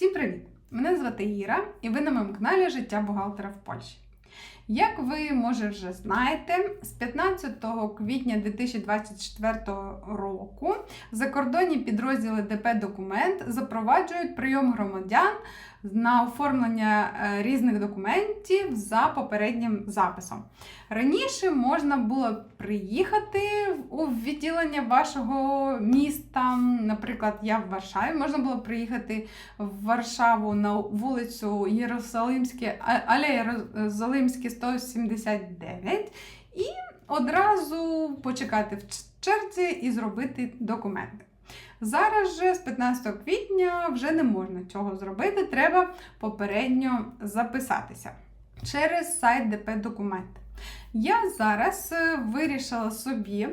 Всім привіт! Мене звати Іра, і ви на моєму каналі Життя бухгалтера в Польщі. Як ви, може, вже знаєте, з 15 квітня 2024 року закордонні підрозділи ДП Документ запроваджують прийом громадян на оформлення е, різних документів за попереднім записом. Раніше можна було приїхати у відділення вашого міста. Наприклад, я в Варшаві, можна було приїхати в Варшаву на вулицю Єрусалимське, алея Єрусалимське 179 і одразу почекати в черзі і зробити документи. Зараз же з 15 квітня вже не можна цього зробити, треба попередньо записатися через сайт ДП Документи. Я зараз е, вирішила собі,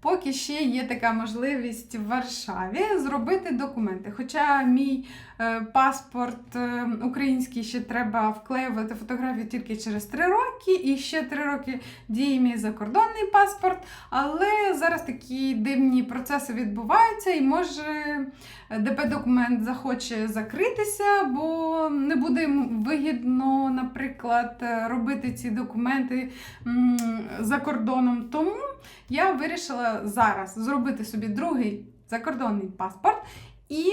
поки ще є така можливість в Варшаві, зробити документи. Хоча мій е, паспорт е, український ще треба вклеювати фотографію тільки через 3 роки, і ще 3 роки діє мій закордонний паспорт. Але зараз такі дивні процеси відбуваються, і може ДП документ захоче закритися, бо не буде вигідно, наприклад, е, робити ці документи за кордоном. Тому я вирішила зараз зробити собі другий закордонний паспорт. І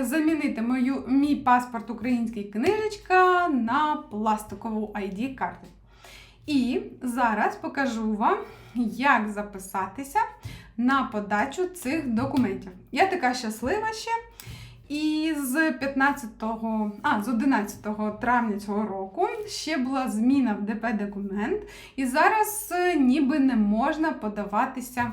замінити мою, мій паспорт український книжечка на пластикову ID-карту. І зараз покажу вам, як записатися на подачу цих документів. Я така щаслива ще. І з 15, а, з 11 травня цього року ще була зміна в ДП документ, і зараз е, ніби не можна подаватися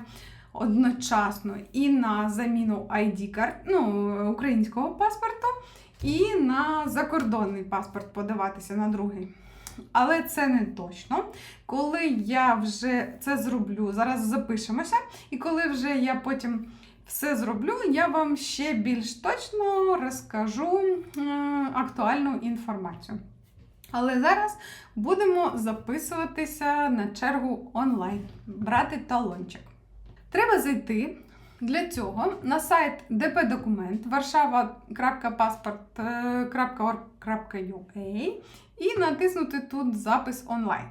одночасно і на заміну ID карт ну, українського паспорту, і на закордонний паспорт подаватися на другий. Але це не точно. Коли я вже це зроблю, зараз запишемося, і коли вже я потім все зроблю, я вам ще більш точно розкажу е, актуальну інформацію. Але зараз будемо записуватися на чергу онлайн, брати талончик. Треба зайти для цього на сайт ДП Документ warszava.passport.org.ua і натиснути тут запис онлайн.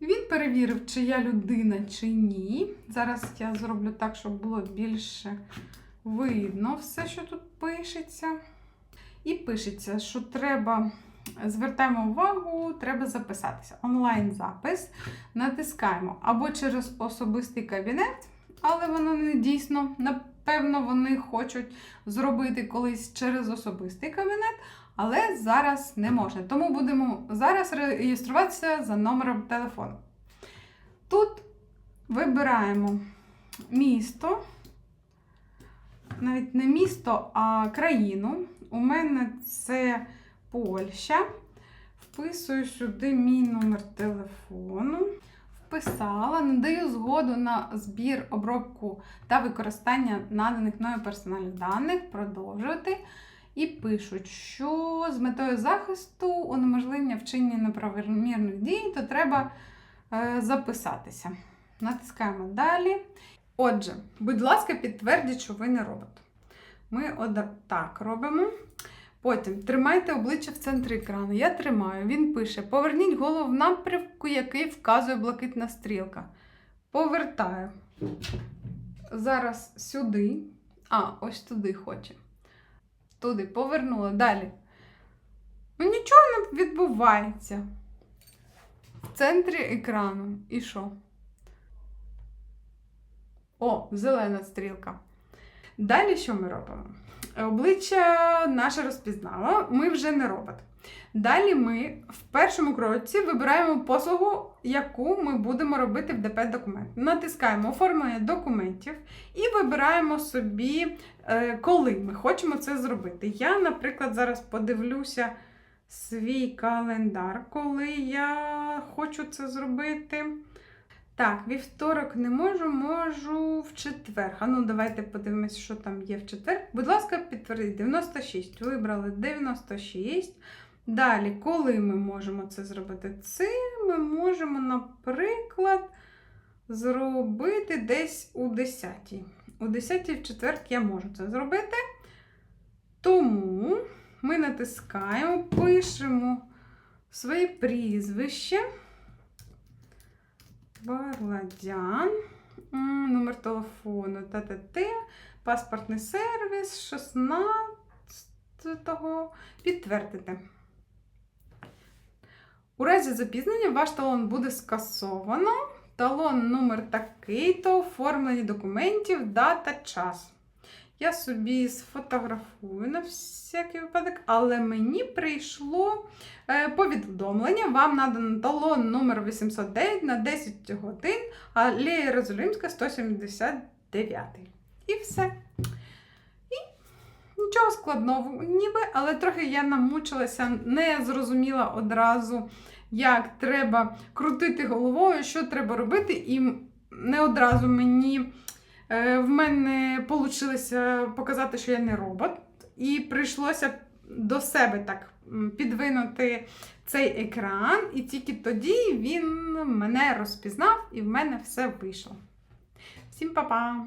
Він перевірив, чи я людина, чи ні. Зараз я зроблю так, щоб було більше видно все, що тут пишеться. І пишеться, що треба, звертаємо увагу, треба записатися. Онлайн-запис. Натискаємо або через особистий кабінет, але воно не дійсно. Напевно, вони хочуть зробити колись через особистий кабінет, але зараз не можна. Тому будемо зараз реєструватися за номером телефону. Тут вибираємо місто, навіть не місто, а країну. У мене це Польща. Вписую сюди мій номер телефону. Вписала, надаю згоду на збір, обробку та використання наданих мною персональних даних, продовжувати. І пишуть, що з метою захисту унеможливлення вчинення неправомірних дій, то треба е, записатися. Натискаємо далі. Отже, будь ласка, підтвердіть, що ви не робот. Ми от так робимо. Потім тримайте обличчя в центрі екрану. Я тримаю. Він пише: Поверніть голову в напрямку, який вказує блакитна стрілка. Повертаю. Зараз сюди. А, ось туди хоче. Туди повернула. Далі. Ну нічого не відбувається. В центрі екрану. І що? О, зелена стрілка. Далі що ми робимо? Обличчя наше розпізнало, ми вже не робот. Далі ми в першому кроці вибираємо послугу, яку ми будемо робити в ДП документ. Натискаємо оформлення документів і вибираємо собі, е, коли ми хочемо це зробити. Я, наприклад, зараз подивлюся свій календар, коли я хочу це зробити. Так, вівторок не можу, можу в четвер. А ну, давайте подивимось, що там є в четвер. Будь ласка, підтвердіть 96. Вибрали 96. Далі, коли ми можемо це зробити? Це ми можемо, наприклад, зробити десь у 10. У 10 в четвер я можу це зробити. Тому ми натискаємо, пишемо своє прізвище. Барладян, м, номер телефону ТТТ, паспортний сервіс 16-го. Підтвердити. У разі запізнення ваш талон буде скасовано. Талон номер такий-то, оформлені документів, дата, час. Я собі сфотографую на всякий випадок, але мені прийшло е, повідомлення. Вам надано талон номер 809 на 10 годин, алея Розолімська 179. І все. Нічого складного, ніби, але трохи я намучилася, не зрозуміла одразу, як треба крутити головою, що треба робити, і не одразу мені. Е, В мене вийшло показати, що я не робот, і прийшлося до себе так підвинути цей екран, і тільки тоді він мене розпізнав, і в мене все вийшло. Всім па-па!